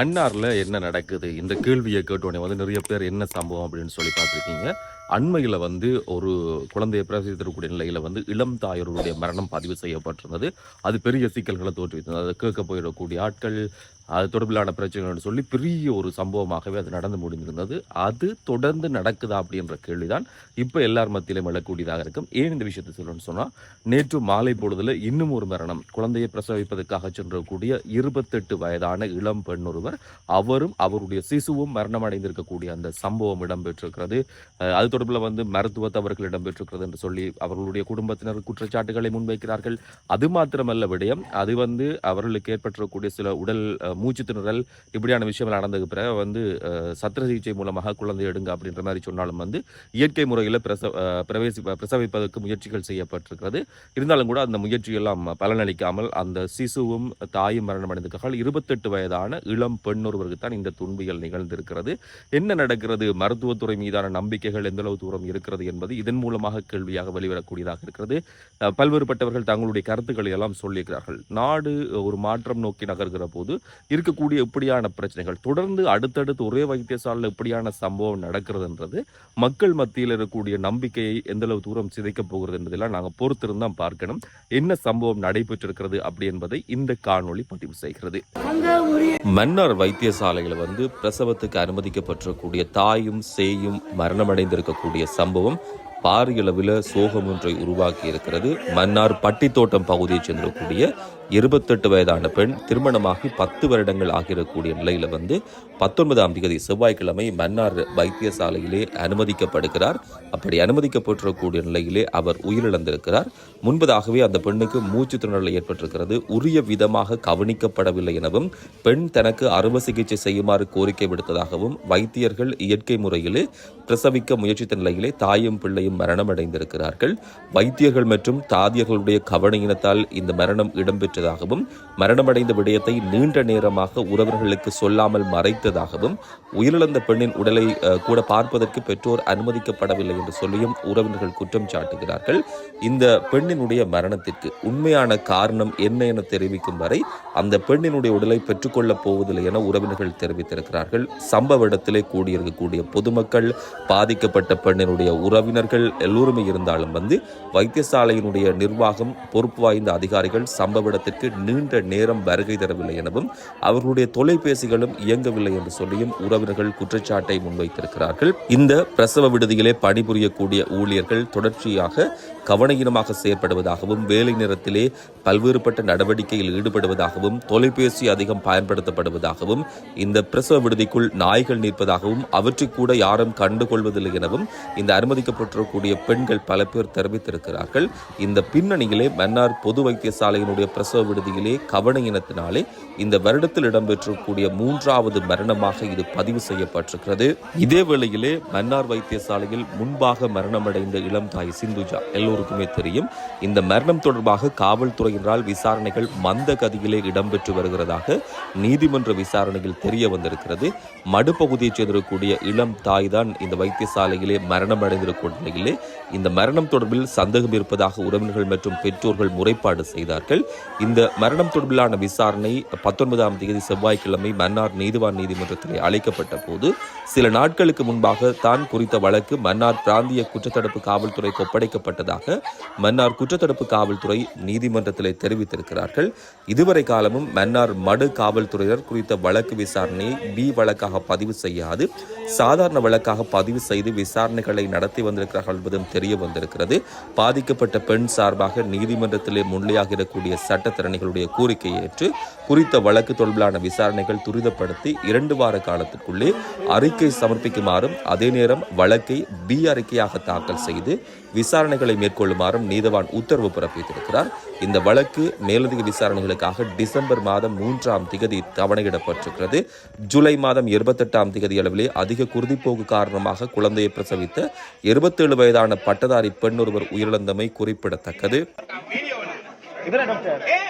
மன்னாரில் என்ன நடக்குது? இந்த கேள்வியை கேட்டோடனே வந்து நிறைய பேர் என்ன சம்பவம் அப்படின்னு சொல்லி பார்த்துருக்கீங்க. அண்மையில் வந்து ஒரு குழந்தையை பிரசவித்திருக்கக்கூடிய நிலையில் வந்து இளம் தாயருடைய மரணம் பதிவு செய்யப்பட்டிருந்தது. அது பெரிய சிக்கல்களை தோற்றுவித்தது. அதை கேட்க போயிடக்கூடிய ஆட்கள் அது தொடர்பிலான பிரச்சனைகள்னு சொல்லி பெரிய ஒரு சம்பவமாகவே அது நடந்து முடிந்திருந்தது. அது தொடர்ந்து நடக்குதா அப்படின்ற கேள்விதான் இப்போ எல்லார் மத்தியிலும் எழக்கூடியதாக இருக்கும். ஏன் இந்த விஷயத்தை சொல்லணும்னு சொன்னால் நேற்று மாலை பொழுதுல இன்னும் ஒரு மரணம். குழந்தையை பிரசவிப்பதற்காக சென்றக்கூடிய இருபத்தெட்டு வயதான இளம் பெண் ஒருவர் அவரும் அவருடைய சிசுவும் மரணம் அடைந்திருக்கக்கூடிய அந்த சம்பவம் இடம்பெற்றிருக்கிறது. அது தொடர்பில் வந்து மருத்துவ தவறுகள் இடம்பெற்றிருக்கிறது என்று சொல்லி அவர்களுடைய குடும்பத்தினர் குற்றச்சாட்டுகளை முன்வைக்கிறார்கள். அது மாத்திரமல்ல விடயம் அது வந்து அவர்களுக்கு ஏற்பட்டிருக்கக்கூடிய சில உடல் மூச்சு திணறல் இப்படியான விஷயங்கள் நடந்ததுக்கு பிறகு வந்து சத்திர சிகிச்சை மூலமாக குழந்தை எடுங்க அப்படின்ற மாதிரி சொன்னாலும் வந்து இயற்கை முறையில் பிரசவ பிரவேசி பிரசவிப்பதற்கு முயற்சிகள் செய்யப்பட்டிருக்கிறது. இருந்தாலும் கூட அந்த முயற்சியெல்லாம் பலனளிக்காமல் அந்த சிசுவும் தாயும் மரணம் அடைந்திருக்கார்கள் இருபத்தெட்டு வயதான இளம் பெண் ஒருவருக்கு தான் இந்த துன்பியல் நிகழ்ந்திருக்கிறது. என்ன நடக்கிறது? மருத்துவத்துறை மீதான நம்பிக்கைகள் எந்தளவு தூரம் இருக்கிறது என்பது இதன் மூலமாக கேள்வியாக வெளிவரக்கூடியதாக இருக்கிறது. பல்வேறுபட்டவர்கள் தங்களுடைய கருத்துக்களை எல்லாம் சொல்லியிருக்கிறார்கள். நாடு ஒரு மாற்றம் நோக்கி நகர்கிற போது இருக்கக்கூடிய இப்படியான பிரச்சனைகள் தொடர்ந்து அடுத்தடுத்து ஒரே வைத்தியசாலையில் இப்படியான சம்பவம் நடக்கிறதுன்றது மக்கள் மத்தியில் இருக்கக்கூடிய நம்பிக்கையை எந்த அளவு தூரம் சிதைக்கப் போகிறது என்பதெல்லாம் நாங்கள் பொறுத்திருந்தான் பார்க்கணும். என்ன சம்பவம் நடைபெற்றிருக்கிறது அப்படி என்பதை இந்த காணொளி பதிவு செய்கிறது. மன்னார் வைத்தியசாலையில் வந்து பிரசவத்துக்கு அனுமதிக்கப்பட்டிருக்கக்கூடிய தாயும் சேயும் மரணமடைந்திருக்கக்கூடிய சம்பவம் பாரியளவில் சோகம் ஒன்றை உருவாக்கி இருக்கிறது மன்னார் பட்டித்தோட்டம் பகுதியைச் சேர்ந்திருக்கக்கூடிய இருபத்தெட்டு வயதான பெண் திருமணமாகி பத்து வருடங்கள் ஆகிடக்கூடிய நிலையில் வந்து பத்தொன்பதாம் தேதி செவ்வாய்க்கிழமை மன்னார் வைத்தியசாலையிலே அனுமதிக்கப்படுகிறார். அப்படி அனுமதிக்கப்பட்டிருக்கக்கூடிய நிலையிலே அவர் உயிரிழந்திருக்கிறார். முன்பதாகவே அந்த பெண்ணுக்கு மூச்சு திணறல் ஏற்பட்டிருக்கிறது. உரிய விதமாக கவனிக்கப்படவில்லை எனவும் பெண் தனக்கு அறுவை சிகிச்சை செய்யுமாறு கோரிக்கை விடுத்ததாகவும் வைத்தியர்கள் இயற்கை முறையிலே பிரசவிக்க முயற்சித்த நிலையிலே தாயும் பிள்ளையும் மரணமடைந்திருக்கிறார்கள். வைத்தியர்கள் மற்றும் தாதியர்களுடைய கவனையினத்தால் இந்த மரணம் இடம்பெற்றதாகவும் மரணமடைந்த விடயத்தை நீண்ட நேரமாக உறவர்களுக்கு சொல்லாமல் மறைத்ததாகவும் உயிரிழந்த பெண்ணின் உடலை கூட பார்ப்பதற்கு பெற்றோர் அனுமதிக்கப்படவில்லை என்று சொல்லியும் உறவினர்கள் குற்றம் சாட்டுகிறார்கள். இந்த பெண்ணினுடைய மரணத்திற்கு உண்மையான காரணம் என்ன என தெரிவிக்கும் வரை அந்த பெண்ணினுடைய உடலை பெற்றுக்கொள்ளப் போவதில்லை என உறவினர்கள் தெரிவித்திருக்கிறார்கள். சம்பவ இடத்திலே கூடியிருக்கக்கூடிய பொதுமக்கள் பாதிக்கப்பட்ட பெண்ணினுடைய உறவினர்கள் எல்லோருமே இருந்தாலும் வந்து வைத்தியசாலையினுடைய நிர்வாகம் பொறுப்பு வாய்ந்த அதிகாரிகள் சம்பவ நிலையத்திற்கு நீண்ட நேரம் வருகை தரவில்லை எனவும் அவர்களுடைய தொலைபேசிகளும் இயங்கவில்லை என்று சொல்லியும் உறவினர்கள் குற்றச்சாட்டை முன்வைத்திருக்கிறார்கள். இந்த பிரசவ விடுதியிலே பணிபுரியக்கூடிய ஊழியர்கள் தொடர்ச்சியாக கவனஈனமாக செயற்படுவதாகவும் வேலை நேரத்திலே பல்வேறுபட்ட நடவடிக்கையில் ஈடுபடுவதாகவும் தொலைபேசி அதிகம் பயன்படுத்தப்படுவதாகவும் இந்த பிரசவ விடுதிக்குள் நாய்கள் நிற்பதாகவும் அவற்றை கூட யாரும் கண்டுகொள்வதில்லை எனவும் இந்த அனுமதிக்கப்பட்டிருக்கக்கூடிய பெண்கள் பல பேர் தெரிவித்திருக்கிறார்கள். இந்த பின்னணியிலே மன்னார் பொது வைத்தியசாலையினுடைய பிரசவ விடுதியிலே கவனயினத்தினாலே இந்த வருடத்தில் இடம்பெற்றக்கூடிய மூன்றாவது மரணமாக இது பதிவு செய்யப்பட்டிருக்கிறது. இதே வேளையிலே மன்னார் வைத்தியசாலையில் முன்பாக மரணமடைந்த இளம் தாய் சிந்துஜா எல்லோருக்குமே தெரியும். இந்த மரணம் தொடர்பாக காவல்துறையினரால் விசாரணைகள் மந்த கதியிலே இடம்பெற்று வருகிறதாக நீதிமன்ற விசாரணையில் தெரிய வந்திருக்கிறது. மடுப்பகுதியைச் சேர்ந்திருக்கக்கூடிய இளம் தாய் தான் இந்த வைத்தியசாலையிலே மரணம் அடைந்திருக்கும் நிலையிலே இந்த மரணம் தொடர்பில் சந்தேகம் இருப்பதாக உறவினர்கள் மற்றும் பெற்றோர்கள் முறைப்பாடு செய்தார்கள். இந்த மரணம் தொடர்பிலான விசாரணை பத்தொன்பதாம் தேதி செவ்வாய்க்கிழமை மன்னார் நீதிவான் நீதிமன்றத்தில் அழைக்கப்பட்ட போது சில நாட்களுக்கு முன்பாக தான் குறித்த வழக்கு மன்னார் பிராந்திய குற்றத்தடுப்பு காவல்துறைக்கு ஒப்படைக்கப்பட்டதாக மன்னார் குற்றத்தடுப்பு காவல்துறை நீதிமன்றத்தில் தெரிவித்திருக்கிறார்கள். இதுவரை காலமும் மன்னார் மடு காவல்துறையினர் குறித்த வழக்கு விசாரணையை பி வழக்காக பதிவு செய்யாது சாதாரண வழக்காக பதிவு செய்து விசாரணைகளை நடத்தி வந்திருக்கிறார்கள் என்பதும் தெரிய வந்திருக்கிறது. பாதிக்கப்பட்ட பெண் சார்பாக நீதிமன்றத்திலே முன்னிலையாகிடக்கூடிய சட்டத்திறனிகளுடைய கோரிக்கையை ஏற்று குறித்த வழக்கு தொடர்பிலான விசாரணைகள் துரிதப்படுத்தி இரண்டு வார காலத்திற்குள்ளே அறிக்கை சமர்ப்பிக்குமாறும் அதே நேரம் வழக்கை பி அறிக்கையாக தாக்கல் செய்து விசாரணைகளை மேற்கொள்ளுமாறும் நீதவான் உத்தரவு பிறப்பித்திருக்கிறார். இந்த வழக்கு மேலதிக விசாரணைகளுக்காக டிசம்பர் மாதம் மூன்றாம் திகதி தவணையிடப்பட்டிருக்கிறது. ஜூலை மாதம் இருபத்தெட்டாம் திகதி அளவிலே அதிக குருதிப்போக்கு காரணமாக குழந்தையை பிரசவித்த இருபத்தேழு வயதான பட்டதாரி பெண் ஒருவர் உயிரிழந்தமை குறிப்பிடத்தக்கது. इधर है डॉक्टर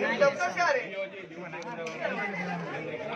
இதுல ஒரு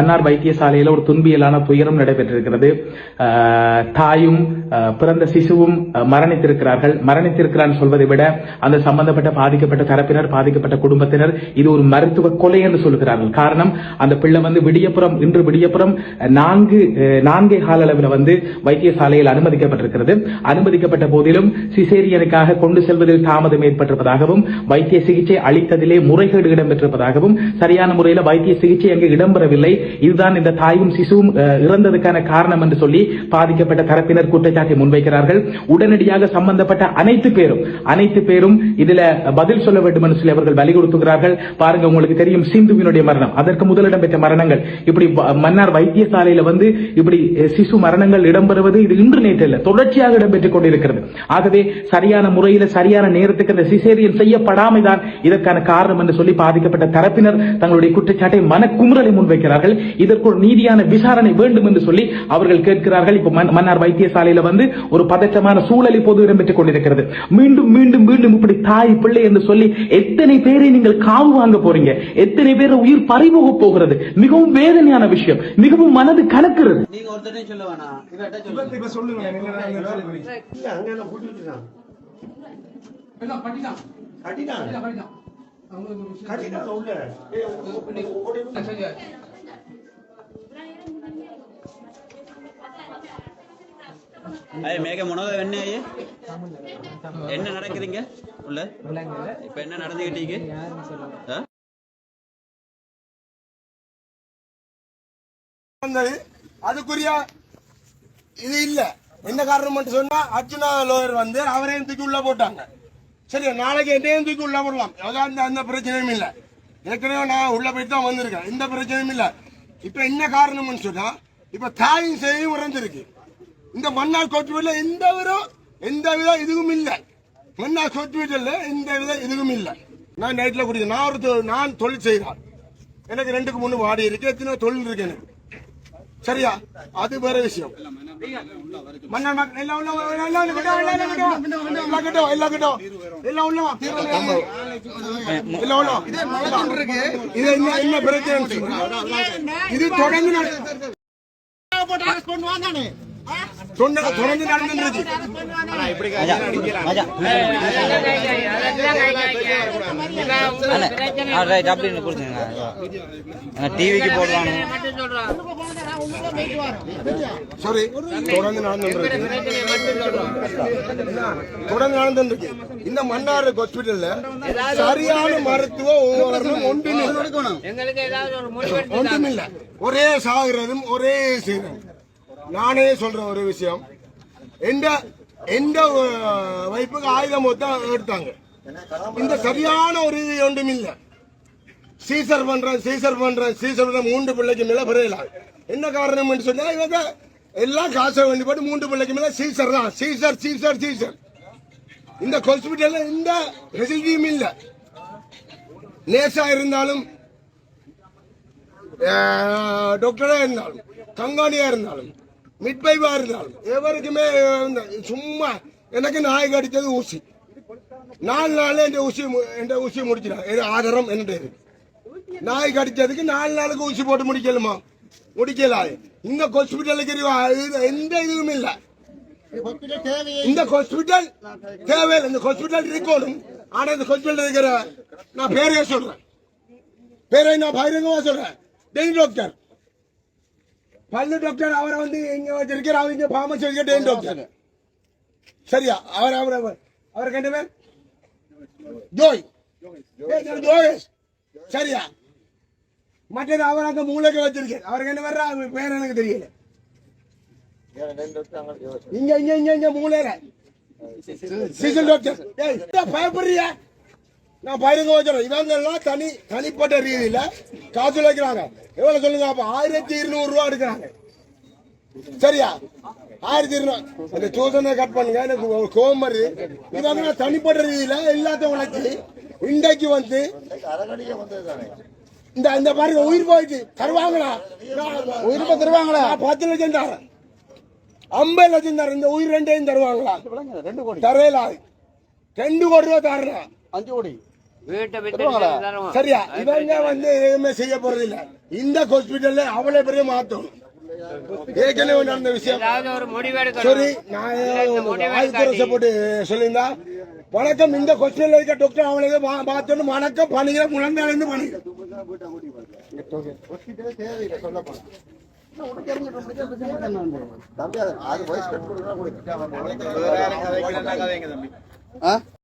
மன்னார் வைத்தியசாலையில ஒரு துன்பியலான துயரம் நடைபெற்றிருக்கிறது. ஆஹ் தாயும் பிறந்த சிசுவும் மரணித்திருக்கிறார்கள். மரணித்திருக்கிறான்னு சொல்வதை விட அந்த சம்பந்தப்பட்ட பாதிக்கப்பட்ட தரப்பினர் பாதிக்கப்பட்ட குடும்பத்தினர் இது ஒரு மருத்துவ கொலை என்று சொல்கிறார்கள் காரணம் அந்த பிள்ளை வந்து விடியப்புறம் இன்று விடியப்புறம் நான்கு நான்கே கால அளவில் வந்து வைத்தியசாலையில் அனுமதிக்கப்பட்டிருக்கிறது. அனுமதிக்கப்பட்ட போதிலும் சிசேரியனுக்காக கொண்டு செல்வதில் தாமதம் ஏற்பட்டிருப்பதாகவும் வைத்திய சிகிச்சை அளித்ததிலே முறைகேடு இடம்பெற்றிருப்பதாகவும் சரியான முறையில் வைத்திய சிகிச்சை அங்கு இடம்பெறவில்லை. இதுதான் இந்த தாயும் சிசுவும் இறந்ததுக்கான காரணம் என்று சொல்லி பாதிக்கப்பட்ட தரப்பினர் குற்றச்சாட்டை முன்வைக்கிறார்கள். உடனடியாக சம்பந்தப்பட்ட அனைத்து பேரும் அனைத்து பேரும் இதுல பதில் சொல்ல வேண்டும் என்று சொல்லி அவர்கள் வலியுறுத்துகிறார்கள். பாருங்க உங்களுக்கு தெரியும் சிந்துவினுடைய மரணம். அதற்கு முதலிடம் பெற்ற மரணங்கள். இப்படி மன்னார் வைத்தியசாலையில வந்து இப்படி சிசு மரணங்கள் இடம்பெறுவது இது இன்று நேற்று இல்லை தொடர்ச்சியாக இடம்பெற்றுக் கொண்டிருக்கிறது. ஆகவே சரியான முறையில் சரியான நேரத்துக்கு அந்த சிசேரியன் செய்யப்படாமை தான் இதற்கான காரணம் என்று சொல்லி பாதிக்கப்பட்ட தரப்பினர் தங்களுடைய குற்றச்சாட்டை மனக்குமுறலை முன்வைக்கிறார்கள். இதற்கு ஒரு நீதியான விசாரணை வேண்டும் என்று சொல்லி அவர்கள் கேட்கிறார்கள். இப்ப மன்- மன்னார் வைத்தியசாலையில வந்து ஒரு பதற்றமான சூழல் இப்போது இடம்பெற்றுக் கொண்டிருக்கிறது. மீண்டும் மீண்டும் மீண்டும் இப்படி தாய் பிள்ளை என்று சொல்லி எத்தனை பேரை நீங்கள் காவு வாங்க போறீங்க? எத்தனை பேர் உயிர் பறிபோக போகிறது? மிகவும் வேதனையான விஷயம். மிகவும் மனது கலக்கிறது. நீங்க ஒருத்தரையும் சொல்ல வேணாம். இவர்கிட்ட சொல்லுங்க ஐய மேக முனக என்ன ஐய? என்ன நடக்குதுங்க உள்ள? இப்ப என்ன நடந்துகிட்டீங்க அதுக்குரிய இது இல்ல. என்ன காரணம் மட்டும் சொன்னா அர்ஜுனா லோயர் வந்து அவரையும் தூக்கி உள்ள போட்டாங்க. சரி நாளைக்கு என்னையும் தூக்கி உள்ள போடலாம். அதான் அந்த அந்த பிரச்சனையும் இல்ல. ஏற்கனவே நான் உள்ள போயிட்டு தான் வந்திருக்கேன். எந்த பிரச்சனையும் இல்ல. இப்ப என்ன காரணம்னு சொன்னா இப்ப தாயும் செய்யும் இறந்திருக்கு. இந்த மன்னார் கோட்டுவீட்டுல எந்த வித எந்த வித இதுவும் இல்ல. மன்னார் கோட்டுவீட்டுல எந்த வித இதுவும் இல்ல. நான் நைட்ல குடிக்கிறேன் நான் ஒரு நான் தொழில் செய்கிறேன் எனக்கு ரெண்டுக்கு மூணு வாடி இருக்கு. எத்தனை தொழில் இருக்கு எனக்கு. சரியா? அது வேற விஷயம். மன்னர் எல்லாம் உள்ள எல்லாம் கிட்ட வா, எல்லாம் கிட்ட வா. எல்லாம் கிட்ட எல்லாம் கிட்ட உள்ள உள்ள. இது என்ன என்ன பிரச்சனை? இது தொடர்ந்து நட- தொண்ட- தொடர்ந்து நடந்துருக்கு அப்படின்னு டிவிக்கு போடுவாங்க சாரி தொடர்ந்து நடந்துருக்கு தொடர்ந்து நடந்துருக்கு இந்த மன்னார் ஹாஸ்பிட்டல்ல சரியான மருத்துவ உபகரணம் ஒன்றுமே ஒன்றுமில்ல. ஒரே சாகுறதும் ஒரே செய்யறதும் நானே சொல்ற ஒரு விஷயம். எந்த எந்த வைப்புக்கு ஆயுதம் மொத்தம் எடுத்தாங்க. இந்த சரியான ஒரு இது ஒன்றும் இல்லை. சீசர் பண்றேன் சீசர் பண்றேன் சீசர் பண்ற மூன்று பிள்ளைக்கு மேல பிறகு என்ன காரணம் சொன்னா இவங்க எல்லாம் காசை வேண்டி போட்டு மூன்று பிள்ளைக்கு மேல சீசர் தான். Caesar caesar caesar. இந்த ஹாஸ்பிட்டல்ல எந்த ஃபெசிலிட்டியும் இல்லை. நேசா இருந்தாலும் டாக்டரா இருந்தாலும் கங்காணியா இருந்தாலும் மிட்பைவா இருந்தால் எவருக்குமே சும்மா எனக்கு நாய் கடித்தது ஊசி. நாலு நாள் என் ஊசி என் ஊசி முடிச்சிடாங்க ஆதாரம் என்ன நாய் கடிச்சதுக்கு நாலு நாளுக்கு ஊசி போட்டு முடிக்கலுமா? முடிக்கல? இந்த ஹாஸ்பிட்டலுக்கு இது எந்த இதுவும் இல்லை. இந்த ஹாஸ்பிட்டல் தேவையில்லை. இந்த ஹாஸ்பிட்டல் இருக்கணும். ஆனா இந்த ஹாஸ்பிட்டல் இருக்கிற நான் பேரையே சொல்றேன். பேரை நான் பகிரங்கமா சொல்றேன். Daily doctor. பல்லு டாக்டர் அவரை வந்து இங்க வச்சிருக்கிற அவங்க பாமஸ் வச்சிருக்க டெய்லி டாக்டர் சரியா? அவர் அவர் அவர். அவருக்கு என்ன பேர் ஜோய் ஜோயஸ். சரியா? மற்றது அவர் அங்க மூளைக்கு வச்சிருக்கேன் அவருக்கு என்ன அவர் பேர் எனக்கு தெரியல. இங்க இங்க இங்க இங்க மூளையில. சிசில் டாக்டர் பயப்படுறியா? நான் பயிரங்க வச்சிடறேன் இவங்க எல்லாம் தனி தனிப்பட்ட ரீதியில காசு வைக்கிறாங்க எவ்வளவு சொல்லுங்க அப்ப ஆயிரத்தி இருநூறு ரூபா எடுக்கிறாங்க. சரியா? ஆயிரத்தி இருநூறு. அந்த சூசனை கட் பண்ணுங்க எனக்கு ஒரு கோபம் வருது. இவங்க தனிப்பட்ட ரீதியில எல்லாத்தையும் உழைச்சி இன்றைக்கு வந்து இந்த இந்த பாருங்க உயிர் போயிட்டு தருவாங்களா? உயிர் தருவாங்களா? பத்து லட்சம் தரேன். ஐம்பது லட்சம் தரேன். இந்த உயிர் ரெண்டையும் தருவாங்களா? தரையில ரெண்டு கோடி ரூபா தரேன். அஞ்சு கோடி. சரியா இவங்க வந்து எதுவுமே செய்ய போறது இல்ல இந்த ஹாஸ்பிட்டல்ல அவ்வளவு பெரிய மாத்தம் ஏற்கனவே நடந்த விஷயம். சரி நான் ஆயுதரசை போட்டு சொல்லியிருந்தா வணக்கம் இந்த ஹாஸ்பிட்டல் இருக்க டாக்டர் அவங்களுக்கு மாத்தணும். வணக்கம் பண்ணிக்கிறேன் முழந்தால இருந்து பண்ணிக்கிறேன் தம்பி அது